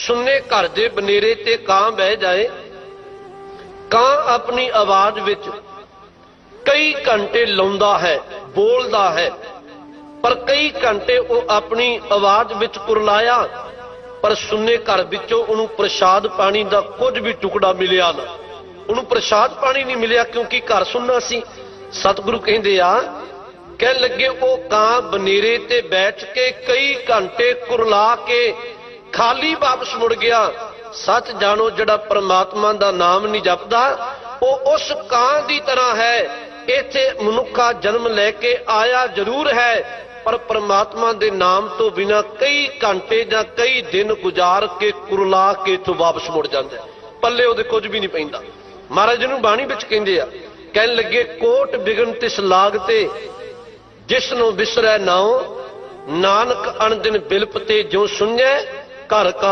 ਸੁੰਨੇ ਘਰ ਦੇ ਬਨੇਰੇ ਤੇ ਕਾਂ ਬਹਿ ਜਾਏ, ਕਾਂ ਆਪਣੀ ਆਵਾਜ਼ ਵਿੱਚ ਕਈ ਘੰਟੇ ਲਾਉਂਦਾ ਹੈ, ਬੋਲਦਾ ਹੈ, ਪਰ ਕਈ ਘੰਟੇ ਉਹ ਆਪਣੀ ਆਵਾਜ਼ ਵਿੱਚ ਕੁਰਲਾਇਆ, ਪਰ ਸੁੰਨੇ ਘਰ ਵਿੱਚੋਂ ਉਹਨੂੰ ਪ੍ਰਸ਼ਾਦ ਪਾਣੀ ਦਾ ਕੁਝ ਵੀ ਟੁਕੜਾ ਮਿਲਿਆ ਨਾ। ਉਹਨੂੰ ਪ੍ਰਸ਼ਾਦ ਪਾਣੀ ਨਹੀਂ ਮਿਲਿਆ ਕਿਉਂਕਿ ਘਰ ਸੁੰਨਾ ਸੀ। ਸਤਿਗੁਰੂ ਕਹਿੰਦੇ ਆ ਕਹਿ ਲੱਗੇ, ਉਹ ਕਾਂ ਬਨੇਰੇ ਤੇ ਬੈਠ ਕੇ ਕਈ ਘੰਟੇ ਕੁਰਲਾ ਕੇ ਖਾਲੀ ਵਾਪਸ ਮੁੜ ਗਿਆ। ਸੱਚ ਜਾਣੋ, ਜਿਹੜਾ ਪਰਮਾਤਮਾ ਦਾ ਨਾਮ ਨਹੀਂ ਜਪਦਾ, ਉਹ ਉਸ ਕਾਂ ਦੀ ਤਰ੍ਹਾਂ ਹੈ। ਇੱਥੇ ਮਨੁੱਖਾ ਜਨਮ ਲੈ ਕੇ ਆਇਆ ਜ਼ਰੂਰ ਹੈ, ਪਰ ਪ੍ਰਮਾਤਮਾ ਦੇ ਨਾਮ ਤੋਂ ਬਿਨਾ ਕਈ ਘੰਟੇ ਜਾਂ ਕਈ ਦਿਨ ਗੁਜ਼ਾਰ ਕੇ ਕੁਰਲਾ ਕੇ ਤੋਂ ਵਾਪਸ ਮੁੜ ਜਾਂਦਾ ਪੱਲੇ ਉਹਦੇ ਕੁਝ ਵੀ ਨਹੀਂ ਪੈਂਦਾ। ਮਹਾਰਾਜ ਨੂੰ ਬਾਣੀ ਵਿੱਚ ਕਹਿੰਦੇ ਆ, ਕਹਿਣ ਲੱਗੇ, ਕੋਟ ਬਿਗਨ ਤਿਸ ਲਾਗ ਤੇ ਜਿਸ ਨੂੰ ਵਿਸਰੈ ਨਾਉ, ਨਾਨਕ ਅਣਦਿਨ ਬਿਲਪ ਤੇ ਜੋ ਸੁਣੈ ਘਰ ਕਾ